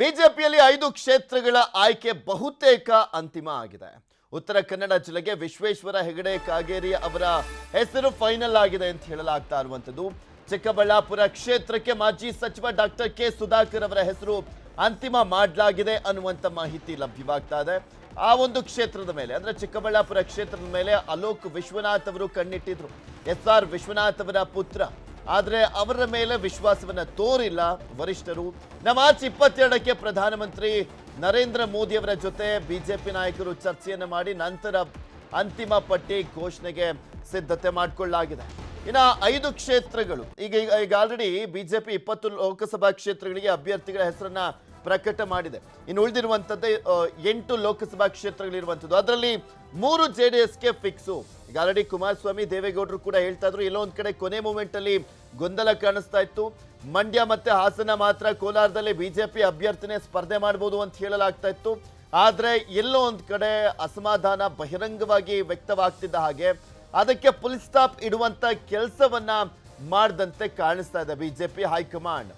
ಬಿಜೆಪಿಯಲ್ಲಿ ಐದು ಕ್ಷೇತ್ರಗಳ ಆಯ್ಕೆ ಬಹುತೇಕ ಅಂತಿಮ ಆಗಿದೆ. ಉತ್ತರ ಕನ್ನಡ ಜಿಲ್ಲೆಗೆ ವಿಶ್ವೇಶ್ವರ ಹೆಗಡೆ ಕಾಗೇರಿ ಅವರ ಹೆಸರು ಫೈನಲ್ ಆಗಿದೆ ಅಂತ ಹೇಳಲಾಗ್ತಾ ಇರುವಂಥದ್ದು. ಚಿಕ್ಕಬಳ್ಳಾಪುರ ಕ್ಷೇತ್ರಕ್ಕೆ ಮಾಜಿ ಸಚಿವ ಡಾಕ್ಟರ್ ಕೆ. ಸುಧಾಕರ್ ಅವರ ಹೆಸರು ಅಂತಿಮ ಮಾಡಲಾಗಿದೆ ಅನ್ನುವಂತ ಮಾಹಿತಿ ಲಭ್ಯವಾಗ್ತಾ ಇದೆ. ಆ ಒಂದು ಕ್ಷೇತ್ರದ ಮೇಲೆ, ಅಂದ್ರೆ ಚಿಕ್ಕಬಳ್ಳಾಪುರ ಕ್ಷೇತ್ರದ ಮೇಲೆ ಅಲೋಕ್ ವಿಶ್ವನಾಥ್ ಅವರು ಕಣ್ಣಿಟ್ಟಿದ್ರು. ಎಸ್. ಆರ್. ವಿಶ್ವನಾಥ್ ಅವರ ಪುತ್ರ ಆದ್ರೆ ಅವರ ಮೇಲೆ ವಿಶ್ವಾಸವನ್ನ ತೋರಿಲ್ಲ ವರಿಷ್ಠರು. ನಮ್ಮ ಮಾರ್ಚ್ ಇಪ್ಪತ್ತೆರಡಕ್ಕೆ ಪ್ರಧಾನಮಂತ್ರಿ ನರೇಂದ್ರ ಮೋದಿಯವರ ಜೊತೆ ಬಿಜೆಪಿ ನಾಯಕರು ಚರ್ಚೆಯನ್ನ ಮಾಡಿ ನಂತರ ಅಂತಿಮ ಪಟ್ಟಿ ಘೋಷಣೆಗೆ ಸಿದ್ಧತೆ ಮಾಡಿಕೊಳ್ಳಲಾಗಿದೆ. ಇನ್ನು ಐದು ಕ್ಷೇತ್ರಗಳು, ಈಗ ಈಗ ಆಲ್ರೆಡಿ ಬಿಜೆಪಿ ಇಪ್ಪತ್ತು ಲೋಕಸಭಾ ಕ್ಷೇತ್ರಗಳಿಗೆ ಅಭ್ಯರ್ಥಿಗಳ ಹೆಸರನ್ನ ಪ್ರಕಟ ಮಾಡಿದೆ. ಇನ್ನು ಉಳಿದಿರುವಂಥದ್ದೇ ಎಂಟು ಲೋಕಸಭಾ ಕ್ಷೇತ್ರಗಳಿರುವಂಥದ್ದು ಅದರಲ್ಲಿ ಮೂರು ಜೆ ಡಿ ಎಸ್ಗೆ ಫಿಕ್ಸು ಈಗ ಆಲ್ರೆಡಿ ಕುಮಾರಸ್ವಾಮಿ, ದೇವೇಗೌಡರು ಕೂಡ ಹೇಳ್ತಾ ಇದ್ರು, ಎಲ್ಲೋ ಒಂದ್ ಕಡೆ ಕೊನೆ ಮೂಮೆಂಟಲ್ಲಿ ಗೊಂದಲ ಕಾಣಿಸ್ತಾ ಇತ್ತು. ಮಂಡ್ಯ ಮತ್ತೆ ಹಾಸನ ಮಾತ್ರ ಕೋಲಾರದಲ್ಲಿ ಬಿಜೆಪಿ ಅಭ್ಯರ್ಥಿನೇ ಸ್ಪರ್ಧೆ ಮಾಡಬಹುದು ಅಂತ ಹೇಳಲಾಗ್ತಾ ಇತ್ತು. ಆದರೆ ಎಲ್ಲೋ ಒಂದು ಕಡೆ ಅಸಮಾಧಾನ ಬಹಿರಂಗವಾಗಿ ವ್ಯಕ್ತವಾಗ್ತಿದ್ದ ಹಾಗೆ, ಅದಕ್ಕೆ ಫುಲ್ ಸ್ಟಾಪ್ ಇಡುವಂತ ಕೆಲಸವನ್ನ ಮಾಡಿದಂತೆ ಕಾಣಿಸ್ತಾ ಇದೆ ಬಿಜೆಪಿ ಹೈಕಮಾಂಡ್.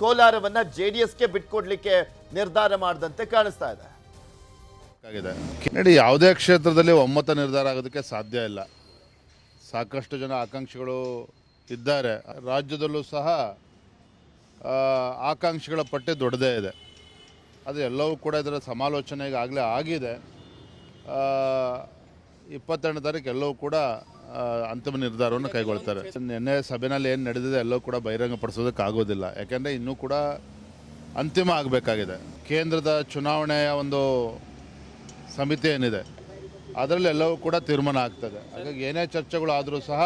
ಕೋಲಾರವನ್ನ ಎಸ್ಗೆ ಬಿಟ್ಕೊಡ್ಲಿಕ್ಕೆ ನಿರ್ಧಾರ ಮಾಡಿದಂತೆ ಕಾಣಿಸ್ತಾ ಇದೆ. ನೋಡಿ ಯಾವುದೇ ಕ್ಷೇತ್ರದಲ್ಲಿ ಒಮ್ಮತ ನಿರ್ಧಾರ ಆಗೋದಕ್ಕೆ ಸಾಧ್ಯ ಇಲ್ಲ. ಸಾಕಷ್ಟು ಜನ ಆಕಾಂಕ್ಷಿಗಳು ಇದ್ದಾರೆ. ರಾಜ್ಯದಲ್ಲೂ ಸಹ ಆಕಾಂಕ್ಷಿಗಳ ಪಟ್ಟಿ ದೊಡ್ಡದೇ ಇದೆ. ಅದು ಎಲ್ಲವೂ ಕೂಡ ಇದರ ಸಮಾಲೋಚನೆ ಈಗಾಗಲೇ ಆಗಿದೆ. ಇಪ್ಪತ್ತೆರಡನೇ ತಾರೀಕು ಎಲ್ಲವೂ ಕೂಡ ಅಂತಿಮ ನಿರ್ಧಾರವನ್ನು ಕೈಗೊಳ್ತಾರೆ. ನಿನ್ನೆ ಸಭೆಯಲ್ಲಿ ಏನು ನಡೆದಿದೆ ಎಲ್ಲವೂ ಕೂಡ ಬಹಿರಂಗಪಡಿಸೋದಕ್ಕಾಗೋದಿಲ್ಲ. ಯಾಕೆಂದರೆ ಇನ್ನೂ ಕೂಡ ಅಂತಿಮ ಆಗಬೇಕಾಗಿದೆ. ಕೇಂದ್ರದ ಚುನಾವಣೆಯ ಒಂದು ಸಮಿತಿ ಏನಿದೆ, ಅದರಲ್ಲಿ ಎಲ್ಲವೂ ಕೂಡ ತೀರ್ಮಾನ ಆಗ್ತದೆ. ಹಾಗಾಗಿ ಏನೇ ಚರ್ಚೆಗಳು ಆದರೂ ಸಹ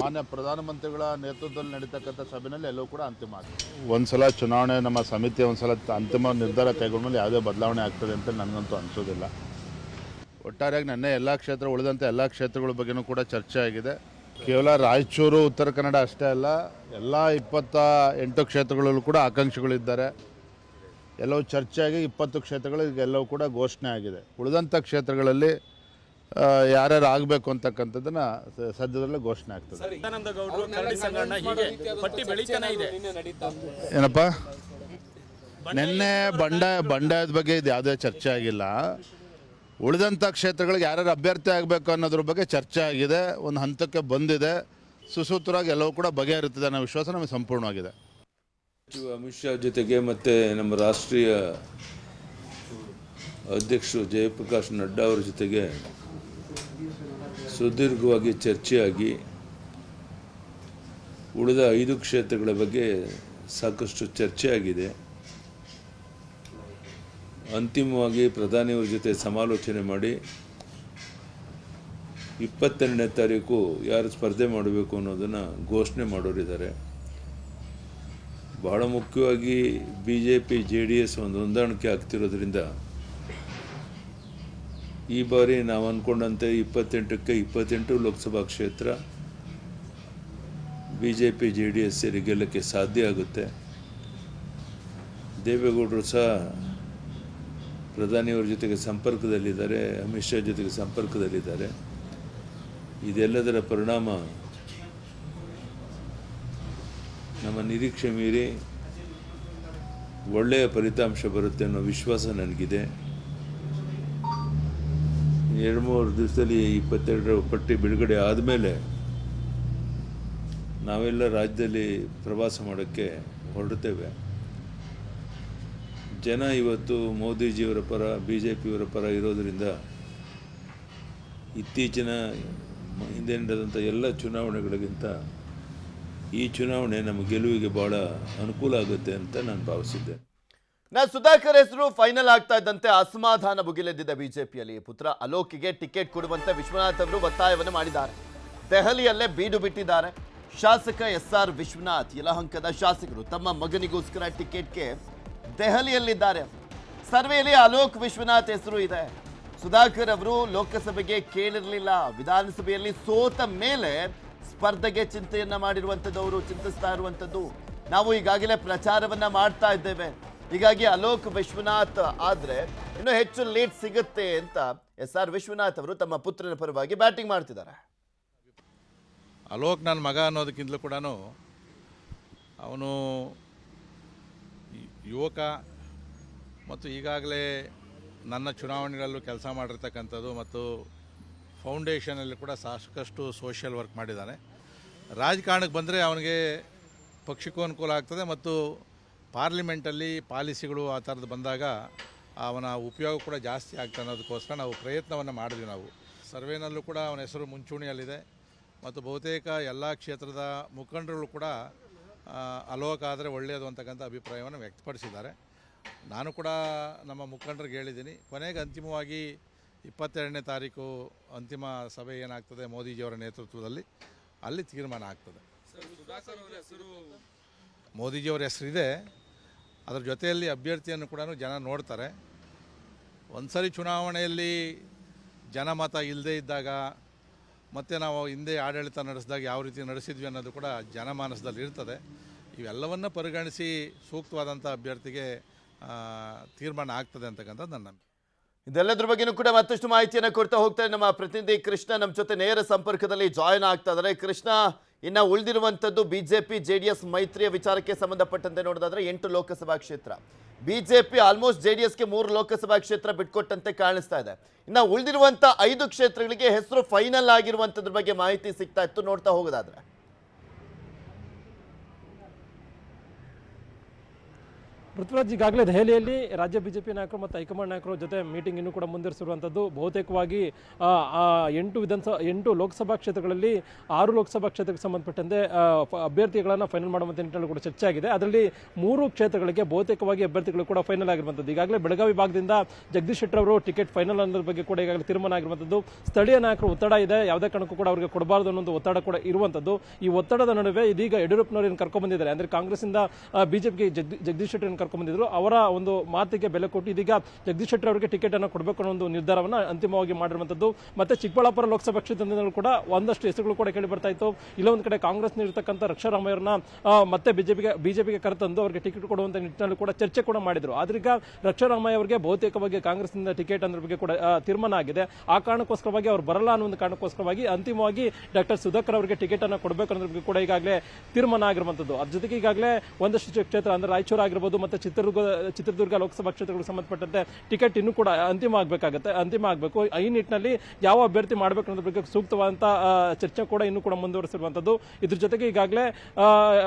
ಮಾನ್ಯ ಪ್ರಧಾನಮಂತ್ರಿಗಳ ನೇತೃತ್ವದಲ್ಲಿ ನಡೀತಕ್ಕಂಥ ಸಭೆಯಲ್ಲಿ ಎಲ್ಲವೂ ಕೂಡ ಅಂತಿಮ ಆಗ್ತದೆ. ಒಂದ್ಸಲ ಚುನಾವಣೆ, ನಮ್ಮ ಸಮಿತಿ ಒಂದ್ಸಲ ಅಂತಿಮ ನಿರ್ಧಾರ ಕೈಗೊಂಡ್ಮೇಲೆ ಯಾವುದೇ ಬದಲಾವಣೆ ಆಗ್ತದೆ ಅಂತ ನನಗಂತೂ ಅನಿಸೋದಿಲ್ಲ. ಒಟ್ಟಾರೆಯಾಗಿ ನೆನ್ನೆ ಎಲ್ಲ ಕ್ಷೇತ್ರ ಉಳಿದಂಥ ಎಲ್ಲ ಕ್ಷೇತ್ರಗಳ ಬಗ್ಗೆನೂ ಕೂಡ ಚರ್ಚೆ ಆಗಿದೆ. ಕೇವಲ ರಾಯಚೂರು ಉತ್ತರ ಕನ್ನಡ ಅಷ್ಟೇ ಅಲ್ಲ ಎಲ್ಲ ಇಪ್ಪತ್ತ ಎಂಟು ಕ್ಷೇತ್ರಗಳಲ್ಲೂ ಕೂಡ ಆಕಾಂಕ್ಷಿಗಳಿದ್ದಾರೆ. ಎಲ್ಲವೂ ಚರ್ಚೆಯಾಗಿ ಇಪ್ಪತ್ತು ಕ್ಷೇತ್ರಗಳು ಈಗ ಎಲ್ಲವೂ ಕೂಡ ಘೋಷಣೆ ಆಗಿದೆ. ಉಳಿದಂಥ ಕ್ಷೇತ್ರಗಳಲ್ಲಿ ಯಾರ್ಯಾರು ಆಗಬೇಕು ಅಂತಕ್ಕಂಥದ್ದನ್ನ ಸದ್ಯದಲ್ಲೇ ಘೋಷಣೆ ಆಗ್ತದೆ. ಸದಾನಂದ ಗೌಡರು ಕರಡಿ ಸಂಗಣ್ಣ ಹೀಗೆ ಪಟ್ಟಿ ಬೆಳೀತಾನೆ ಇದೆ. ಏನಪ್ಪ? ನಿನ್ನೆ ಬಂಡಾಯ ಬಂಡಾಯದ ಬಗ್ಗೆ ಇದು ಯಾವುದೇ ಚರ್ಚೆ ಆಗಿಲ್ಲ. ಉಳಿದಂಥ ಕ್ಷೇತ್ರಗಳಿಗೆ ಯಾರ್ಯಾರು ಅಭ್ಯರ್ಥಿ ಆಗಬೇಕು ಅನ್ನೋದ್ರ ಬಗ್ಗೆ ಚರ್ಚೆ ಆಗಿದೆ. ಒಂದು ಹಂತಕ್ಕೆ ಬಂದಿದೆ. ಸುಸೂತ್ರವಾಗಿ ಎಲ್ಲವೂ ಕೂಡ ಬಗೆಹರಿಯುತ್ತದೆ ಅನ್ನೋ ವಿಶ್ವಾಸ ನಮಗೆ ಸಂಪೂರ್ಣವಾಗಿದೆ. ಸಚಿವ ಅಮಿತ್ ಶಾ ಜೊತೆಗೆ ಮತ್ತು ನಮ್ಮ ರಾಷ್ಟ್ರೀಯ ಅಧ್ಯಕ್ಷರು ಜಯಪ್ರಕಾಶ್ ನಡ್ಡಾ ಅವರ ಜೊತೆಗೆ ಸುದೀರ್ಘವಾಗಿ ಚರ್ಚೆಯಾಗಿ ಉಳಿದ ಐದು ಕ್ಷೇತ್ರಗಳ ಬಗ್ಗೆ ಸಾಕಷ್ಟು ಚರ್ಚೆ ಆಗಿದೆ ಅಂತಿಮವಾಗಿ ಪ್ರಧಾನಿಯವರ ಜೊತೆ ಸಮಾಲೋಚನೆ ಮಾಡಿ ಇಪ್ಪತ್ತೆರಡನೇ ತಾರೀಕು ಯಾರು ಸ್ಪರ್ಧೆ ಮಾಡಬೇಕು ಅನ್ನೋದನ್ನು ಘೋಷಣೆ ಮಾಡೋರಿದ್ದಾರೆ ಬಹಳ ಮುಖ್ಯವಾಗಿ B J P J D S ಒಂದು ಹೊಂದಾಣಿಕೆ ಆಗ್ತಿರೋದ್ರಿಂದ ಈ ಬಾರಿ ನಾವು ಅಂದ್ಕೊಂಡಂತೆ ಇಪ್ಪತ್ತೆಂಟಕ್ಕೆ ಇಪ್ಪತ್ತೆಂಟು ಲೋಕಸಭಾ ಕ್ಷೇತ್ರ B J P J D S ಸೇರಿ ಗೆಲ್ಲಕ್ಕೆ ಸಾಧ್ಯ ಆಗುತ್ತೆ. ದೇವೇಗೌಡರು ಸಹ ಪ್ರಧಾನಿಯವರ ಜೊತೆಗೆ ಸಂಪರ್ಕದಲ್ಲಿದ್ದಾರೆ, ಅಮಿತ್ ಶಾ ಜೊತೆಗೆ ಸಂಪರ್ಕದಲ್ಲಿದ್ದಾರೆ. ಇದೆಲ್ಲದರ ಪರಿಣಾಮ ನಮ್ಮ ನಿರೀಕ್ಷೆ ಮೀರಿ ಒಳ್ಳೆಯ ಫಲಿತಾಂಶ ಬರುತ್ತೆ ಅನ್ನೋ ವಿಶ್ವಾಸ ನನಗಿದೆ. ಎರಡು ಮೂರು ದಿವಸದಲ್ಲಿ ಇಪ್ಪತ್ತೆರಡರ ಪಟ್ಟಿ ಬಿಡುಗಡೆ ಆದಮೇಲೆ ನಾವೆಲ್ಲ ರಾಜ್ಯದಲ್ಲಿ ಪ್ರವಾಸ ಮಾಡೋಕ್ಕೆ ಹೊರಡ್ತೇವೆ. ಜನ ಇವತ್ತು ಮೋದಿಜಿಯವರ ಪರ ಬಿ ಜೆ ಪಿಯವರ ಪರ ಇರೋದರಿಂದ ಇತ್ತೀಚಿನ ಹಿಂದೆ ನಡೆದಂಥ ಎಲ್ಲ ಚುನಾವಣೆಗಳಿಗಿಂತ ಈ ಚುನಾವಣೆ ನಮ್ಮ ಗೆಲುವಿಗೆ ಬಹಳ ಅನುಕೂಲ ಆಗುತ್ತೆ ಅಂತ ನಾನು ಭಾವಿಸಿದ್ದೆ. ನಾ ಸುಧಾಕರ್ ಹೆಸರು ಫೈನಲ್ ಆಗ್ತಾ ಇದ್ದಂತೆ ಅಸಮಾಧಾನ ಭುಗಿಲೆದ್ದಿದ್ದ ಬಿಜೆಪಿಯಲ್ಲಿ. ಪುತ್ರ ಅಲೋಕಿಗೆ ಟಿಕೆಟ್ ಕೊಡುವಂತೆ ವಿಶ್ವನಾಥ್ ಅವರು ಒತ್ತಾಯವನ್ನು ಮಾಡಿದ್ದಾರೆ. ದೆಹಲಿಯಲ್ಲೇ ಬೀಡು ಬಿಟ್ಟಿದ್ದಾರೆ. ಶಾಸಕ ಎಸ್ ಆರ್ ವಿಶ್ವನಾಥ್, ಯಲಹಂಕದ ಶಾಸಕರು ತಮ್ಮ ಮಗನಿಗೋಸ್ಕರ ಟಿಕೆಟ್ಗೆ ದೆಹಲಿಯಲ್ಲಿದ್ದಾರೆ. ಸರ್ವೆಯಲ್ಲಿ ಅಲೋಕ್ ವಿಶ್ವನಾಥ್ ಹೆಸರು ಇದೆ. ಸುಧಾಕರ್ ಅವರು ಲೋಕಸಭೆಗೆ ಕೇಳಿರಲಿಲ್ಲ. ವಿಧಾನಸಭೆಯಲ್ಲಿ ಸೋತ ಮೇಲೆ ಸ್ಪರ್ಧೆಗೆ ಚಿಂತೆಯನ್ನ ಮಾಡಿರುವಂಥದ್ದು ಅವರು, ಚಿಂತಿಸ್ತಾ ಇರುವಂಥದ್ದು ನಾವು ಈಗಾಗಲೇ ಪ್ರಚಾರವನ್ನ ಮಾಡ್ತಾ ಇದ್ದೇವೆ. ಹೀಗಾಗಿ ಅಲೋಕ್ ವಿಶ್ವನಾಥ್ ಆದ್ರೆ ಇನ್ನೂ ಹೆಚ್ಚು ಲೀಡ್ ಸಿಗುತ್ತೆ ಅಂತ ಎಸ್ ಆರ್ ವಿಶ್ವನಾಥ್ ಅವರು ತಮ್ಮ ಪುತ್ರನ ಪರವಾಗಿ ಬ್ಯಾಟಿಂಗ್ ಮಾಡ್ತಿದ್ದಾರೆ. ಅಲೋಕ್ ನನ್ನ ಮಗ ಅನ್ನೋದಕ್ಕಿಂತಲೂ ಕೂಡ ಅವನು ಯುವಕ ಮತ್ತು ಈಗಾಗಲೇ ನನ್ನ ಚುನಾವಣೆಗಳಲ್ಲೂ ಕೆಲಸ ಮಾಡಿರ್ತಕ್ಕಂಥದ್ದು ಮತ್ತು ಫೌಂಡೇಶನಲ್ಲಿ ಕೂಡ ಸಾಕಷ್ಟು ಸೋಷಿಯಲ್ ವರ್ಕ್ ಮಾಡಿದ್ದಾನೆ. ರಾಜಕಾರಣಕ್ಕೆ ಬಂದರೆ ಅವನಿಗೆ ಪಕ್ಷಕ್ಕೂ ಅನುಕೂಲ ಆಗ್ತದೆ ಮತ್ತು ಪಾರ್ಲಿಮೆಂಟಲ್ಲಿ ಪಾಲಿಸಿಗಳು ಆ ಥರದ್ದು ಬಂದಾಗ ಅವನ ಉಪಯೋಗ ಕೂಡ ಜಾಸ್ತಿ ಆಗ್ತದೆ ಅನ್ನೋದಕ್ಕೋಸ್ಕರ ನಾವು ಪ್ರಯತ್ನವನ್ನು ಮಾಡಿದ್ವಿ ನಾವು. ಸರ್ವೇನಲ್ಲೂ ಕೂಡ ಅವನ ಹೆಸರು ಮುಂಚೂಣಿಯಲ್ಲಿದೆ ಮತ್ತು ಬಹುತೇಕ ಎಲ್ಲ ಕ್ಷೇತ್ರದ ಮುಖಂಡರುಗಳು ಕೂಡ ಅಲೋಕ್ ಆದರೆ ಒಳ್ಳೆಯದು ಅಂತಕ್ಕಂಥ ಅಭಿಪ್ರಾಯವನ್ನು ವ್ಯಕ್ತಪಡಿಸಿದ್ದಾರೆ. ನಾನು ಕೂಡ ನಮ್ಮ ಮುಖಂಡರಿಗೆ ಹೇಳಿದ್ದೀನಿ ಕೊನೆಗೆ ಅಂತಿಮವಾಗಿ ಇಪ್ಪತ್ತೆರಡನೇ ತಾರೀಕು ಅಂತಿಮ ಸಭೆ ಏನಾಗ್ತದೆ ಮೋದಿಜಿಯವರ ನೇತೃತ್ವದಲ್ಲಿ ಅಲ್ಲಿ ತೀರ್ಮಾನ ಆಗ್ತದೆ. ಮೋದಿಜಿಯವರ ಹೆಸರಿದೆ. ಅದರ ಜೊತೆಯಲ್ಲಿ ಅಭ್ಯರ್ಥಿಯನ್ನು ಕೂಡ ಜನ ನೋಡ್ತಾರೆ. ಒಂದ್ಸರಿ ಚುನಾವಣೆಯಲ್ಲಿ ಜನಮತ ಇಲ್ಲದೇ ಇದ್ದಾಗ ಮತ್ತು ನಾವು ಹಿಂದೆ ಆಡಳಿತ ನಡೆಸಿದಾಗ ಯಾವ ರೀತಿ ನಡೆಸಿದ್ವಿ ಅನ್ನೋದು ಕೂಡ ಜನಮಾನಸದಲ್ಲಿ ಇರ್ತದೆ. ಇವೆಲ್ಲವನ್ನು ಪರಿಗಣಿಸಿ ಸೂಕ್ತವಾದಂಥ ಅಭ್ಯರ್ಥಿಗೆ ತೀರ್ಮಾನ ಆಗ್ತದೆ ಅಂತಕ್ಕಂಥದ್ದು ನನ್ನ ನಂಬಿಕೆ. ಇದೆಲ್ಲದ್ರ ಬಗ್ಗೆನೂ ಕೂಡ ಮತ್ತಷ್ಟು ಮಾಹಿತಿಯನ್ನು ಕೊಡ್ತಾ ಹೋಗ್ತಾರೆ ನಮ್ಮ ಪ್ರತಿನಿಧಿ ಕೃಷ್ಣ ನಮ್ಮ ಜೊತೆ ನೇರ ಸಂಪರ್ಕದಲ್ಲಿ ಜಾಯಿನ್ ಆಗ್ತಾ ಇದ್ದಾರೆ. ಕೃಷ್ಣ, ಇನ್ನ ಉಳಿದಿರುವಂತದ್ದು ಬಿಜೆಪಿ, ಜೆಡಿಎಸ್ ಮೈತ್ರಿಯ ವಿಚಾರಕ್ಕೆ ಸಂಬಂಧಪಟ್ಟಂತೆ ನೋಡೋದಾದ್ರೆ ಎಂಟು ಲೋಕಸಭಾ ಕ್ಷೇತ್ರ. ಬಿಜೆಪಿ ಆಲ್ಮೋಸ್ಟ್ ಜೆಡಿಎಸ್ಗೆ ಮೂರು ಲೋಕಸಭಾ ಕ್ಷೇತ್ರ ಬಿಟ್ಕೊಟ್ಟಂತೆ ಕಾಣಿಸ್ತಾ ಇದೆ. ಇನ್ನು ಉಳಿದಿರುವಂಥ ಐದು ಕ್ಷೇತ್ರಗಳಿಗೆ ಹೆಸರು ಫೈನಲ್ ಆಗಿರುವಂಥದ್ರ ಬಗ್ಗೆ ಮಾಹಿತಿ ಸಿಗ್ತಾ ಇತ್ತು, ನೋಡ್ತಾ ಹೋಗೋದಾದ್ರೆ. ಪೃಥ್ವಿರಾಜ್ ಈಗಾಗಲೇ ದೆಹಲಿಯಲ್ಲಿ ರಾಜ್ಯ ಬಿಜೆಪಿ ನಾಯಕರು ಮತ್ತು ಹೈಕಮಾಂಡ್ ನಾಯಕರ ಜೊತೆ ಮೀಟಿಂಗ್ ಇನ್ನೂ ಕೂಡ ಮುಂದುವರಿಸಿರುವಂಥದ್ದು. ಬಹುತೇಕವಾಗಿ ಎಂಟು ವಿಧಾನಸಭಾ, ಎಂಟು ಲೋಕಸಭಾ ಕ್ಷೇತ್ರಗಳಲ್ಲಿ ಆರು ಲೋಕಸಭಾ ಕ್ಷೇತ್ರಕ್ಕೆ ಸಂಬಂಧಪಟ್ಟಂತೆ ಅಭ್ಯರ್ಥಿಗಳನ್ನು ಫೈನಲ್ ಮಾಡುವಂಥ ನಿಟ್ಟಿನಲ್ಲಿ ಕೂಡ ಚರ್ಚೆ ಆಗಿದೆ. ಅದರಲ್ಲಿ ಮೂರು ಕ್ಷೇತ್ರಗಳಿಗೆ ಬಹುತೇಕವಾಗಿ ಅಭ್ಯರ್ಥಿಗಳು ಕೂಡ ಫೈನಲ್ ಆಗಿರುವಂಥದ್ದು. ಈಗಾಗಲೇ ಬೆಳಗಾವಿ ಭಾಗದಿಂದ ಜಗದೀಶ್ ಶೆಟ್ಟರ್ ಅವರು ಟಿಕೆಟ್ ಫೈನಲ್ ಅನ್ನೋದ್ರ ಬಗ್ಗೆ ಕೂಡ ಈಗಾಗಲೇ ತೀರ್ಮಾನ ಆಗಿರುವಂಥದ್ದು. ಸ್ಥಳೀಯ ನಾಯಕರು ಒತ್ತಡ ಇದೆ. ಯಾವುದೇ ಕಾರಣಕ್ಕೂ ಕೂಡ ಅವರಿಗೆ ಕೊಡಬಾರದು ಅನ್ನೋ ಒತ್ತಡ ಕೂಡ ಇರುವಂಥದ್ದು. ಈ ಒತ್ತಡದ ನಡುವೆ ಇದೀಗ ಯಡಿಯೂರಪ್ಪನವರನ್ನು ಕರ್ಕೊಂಡು ಬಂದಿದ್ದಾರೆ ಅಂದರೆ ಕಾಂಗ್ರೆಸ್ಸಿಂದ ಬಿಜೆಪಿಗೆ ಜಗದೀಶ್ ಶೆಟ್ಟರ್ ಕರ್ಕೊಂಡ್ ಬಂದಿದ್ರು ಅವರ ಒಂದು ಮಾತಿಗೆ ಬೆಲೆ ಕೊಟ್ಟು ಇದೀಗ ಜಗದೀಶ್ ಶೆಟ್ಟರ್ ಅವರಿಗೆ ಟಿಕೆಟ್ ಅನ್ನು ಕೊಡಬೇಕು ಅನ್ನೋ ಒಂದು ನಿರ್ಧಾರವನ್ನ ಅಂತಿಮವಾಗಿ ಮಾಡಿರುವಂತದ್ದು. ಮತ್ತೆ ಚಿಕ್ಕಬಳ್ಳಾಪುರ ಲೋಕಸಭಾ ಕ್ಷೇತ್ರದಿಂದಲೂ ಕೂಡ ಒಂದಷ್ಟು ಹೆಸರುಗಳು ಕೂಡ ಕೇಳಿ ಬರ್ತಾ ಇತ್ತು. ಇಲ್ಲೊಂದು ಕಡೆ ಕಾಂಗ್ರೆಸ್ ಇರತಕ್ಕಂಥ ರಕ್ಷಾರಾಮಯ್ಯರನ್ನ ಮತ್ತೆ ಬಿಜೆಪಿಗೆ ಬಿಜೆಪಿಗೆ ಕರೆತಂದು ಅವರಿಗೆ ಟಿಕೆಟ್ ಕೊಡುವಂತ ನಿಟ್ಟಿನಲ್ಲಿ ಕೂಡ ಚರ್ಚೆ ಕೂಡ ಮಾಡಿದ್ರು. ಆದ್ರೆ ಈಗ ರಕ್ಷಾರಾಮಯ್ಯ ಅವರಿಗೆ ಬಹುತೇಕವಾಗಿ ಕಾಂಗ್ರೆಸ್ನಿಂದ ಟಿಕೆಟ್ ಅನ್ನೋ ಬಗ್ಗೆ ಕೂಡ ತೀರ್ಮಾನ ಆಗಿದೆ. ಆ ಕಾರಣಕ್ಕೋಸ್ಕರವಾಗಿ ಅವ್ರು ಬರಲ್ಲ ಅನ್ನೋ ಒಂದು ಕಾರಣಕ್ಕೋಸ್ಕರವಾಗಿ ಅಂತಿಮವಾಗಿ ಡಾಕ್ಟರ್ ಸುಧಾಕರ್ ಅವರಿಗೆ ಟಿಕೆಟ್ ಅನ್ನು ಕೊಡಬೇಕು ಅನ್ನೋದ್ರ ಬಗ್ಗೆ ಕೂಡ ಈಗಾಗಲೇ ತೀರ್ಮಾನ ಆಗಿರುವಂತದ್ದು. ಅದ್ರ ಜೊತೆಗೆ ಈಗಾಗಲೇ ಒಂದಷ್ಟು ಕ್ಷೇತ್ರ ಅಂದ್ರೆ ರಾಯಚೂರು ಆಗಿರ್ಬೋದು ಮತ್ತೆ ಚಿತ್ರದುರ್ಗ ಚಿತ್ರದುರ್ಗ ಲೋಕಸಭಾ ಕ್ಷೇತ್ರಗಳಿಗೆ ಸಂಬಂಧಪಟ್ಟಂತೆ ಟಿಕೆಟ್ ಇನ್ನೂ ಕೂಡ ಅಂತಿಮ ಆಗಬೇಕಾಗುತ್ತೆ ಅಂತಿಮ ಆಗಬೇಕು ಈ ನಿಟ್ಟಿನಲ್ಲಿ ಯಾವ ಅಭ್ಯರ್ಥಿ ಮಾಡಬೇಕು ಅನ್ನೋದ್ರ ಬಗ್ಗೆ ಸೂಕ್ತವಾದಂಥ ಚರ್ಚೆ ಕೂಡ ಇನ್ನೂ ಕೂಡ ಮುಂದುವರಿಸಿರುವಂತದ್ದು. ಇದ್ರ ಜೊತೆಗೆ ಈಗಾಗಲೇ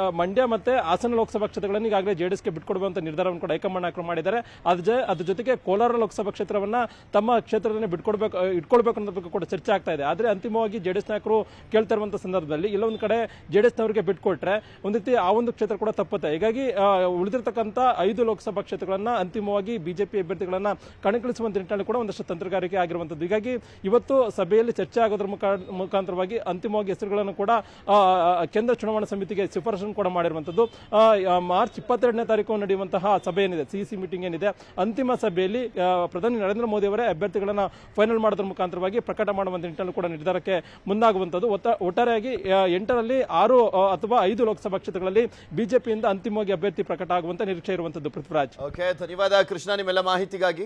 ಮಂಡ್ಯ ಮತ್ತೆ ಹಾಸನ ಲೋಕಸಭಾ ಕ್ಷೇತ್ರಗಳನ್ನು ಈಗಾಗಲೇ ಜೆಡಿಎಸ್ಗೆ ಬಿಟ್ಕೊಡುವಂಥ ನಿರ್ಧಾರವನ್ನು ಕೂಡ ಹೈಕಮಾಂಡ್ ನಾಯಕರು ಮಾಡಿದ್ದಾರೆ. ಅದ್ರ ಜೊ- ಅದ್ರ ಜೊತೆಗೆ ಕೋಲಾರ ಲೋಕಸಭಾ ಕ್ಷೇತ್ರವನ್ನ ತಮ್ಮ ಕ್ಷೇತ್ರದಲ್ಲಿ ಬಿಟ್ಕೊಡ್ಬೇಕು, ಇಟ್ಕೊಳ್ಬೇಕು ಅನ್ನೋದ್ರ ಬಗ್ಗೆ ಕೂಡ ಚರ್ಚೆ ಆಗ್ತಾ ಇದೆ. ಆದರೆ ಅಂತಿಮವಾಗಿ ಜೆಡಿಎಸ್ ನಾಯಕರು ಕೇಳ್ತಾ ಸಂದರ್ಭದಲ್ಲಿ ಇಲ್ಲೊಂದು ಕಡೆ ಜೆಡಿಎಸ್ ನವರಿಗೆ ಬಿಟ್ಕೊಟ್ರೆ, ಒಂದು ರೀತಿ ಆ ಒಂದು ಕ್ಷೇತ್ರ ಕೂಡ ತಪ್ಪುತ್ತೆ. ಹೀಗಾಗಿ ಉಳಿದಿರ್ತಕ್ಕಂಥ ಐದು ಲೋಕಸಭಾ ಕ್ಷೇತ್ರಗಳನ್ನು ಅಂತಿಮವಾಗಿ ಬಿಜೆಪಿ ಅಭ್ಯರ್ಥಿಗಳನ್ನು ಕಣಕ್ಕಿಳಿಸುವಂತ ನಿಟ್ಟಿನಲ್ಲಿ ಕೂಡ ಒಂದಷ್ಟು ತಂತ್ರಗಾರಿಕೆ ಆಗಿರುವಂತದ್ದು. ಹೀಗಾಗಿ ಇವತ್ತು ಸಭೆಯಲ್ಲಿ ಚರ್ಚೆ ಆಗೋದ್ರ ಮುಖಾ- ಮುಖಾಂತರವಾಗಿ ಅಂತಿಮವಾಗಿ ಹೆಸರುಗಳನ್ನು ಕೂಡ ಕೇಂದ್ರ ಚುನಾವಣಾ ಸಮಿತಿಗೆ ಶಿಫಾರಸನ್ನು ಕೂಡ ಆ, ಮಾರ್ಚ್ ಇಪ್ಪತ್ತೆರಡನೇ ತಾರೀಕು ನಡೆಯುವಂತಹ ಸಭೆ ಏನಿದೆ ಸಿಇಸಿ ಮೀಟಿಂಗ್ ಏನಿದೆ ಅಂತಿಮ ಸಭೆಯಲ್ಲಿ ಪ್ರಧಾನಿ ನರೇಂದ್ರ ಮೋದಿ ಅವರೇ ಅಭ್ಯರ್ಥಿಗಳನ್ನು ಫೈನಲ್ ಮಾಡೋದ್ರ ಮುಖಾಂತರವಾಗಿ ಪ್ರಕಟ ಮಾಡುವಂತ ನಿಟ್ಟಿನಲ್ಲಿ ಕೂಡ ನಿರ್ಧಾರಕ್ಕೆ ಮುಂದಾಗುವಂಥದ್ದು ಒಟ್ಟ- ಒಟ್ಟಾರೆಯಾಗಿ ಎಂಟರಲ್ಲಿ ಆರು ಅಥವಾ ಐದು ಲೋಕಸಭಾ ಕ್ಷೇತ್ರಗಳಲ್ಲಿ ಬಿಜೆಪಿಯಿಂದ ಅಂತಿಮವಾಗಿ ಅಭ್ಯರ್ಥಿ ಪ್ರಕಟ ಆಗುವಂತ ನಿರೀಕ್ಷೆ ಇರುವಂತದ್ದು ಪೃಥ್ವಿರಾಜ್. ಓಕೆ ಧನ್ಯವಾದ ಕೃಷ್ಣ ನಿಮ್ಮೆಲ್ಲ ಮಾಹಿತಿಗಾಗಿ.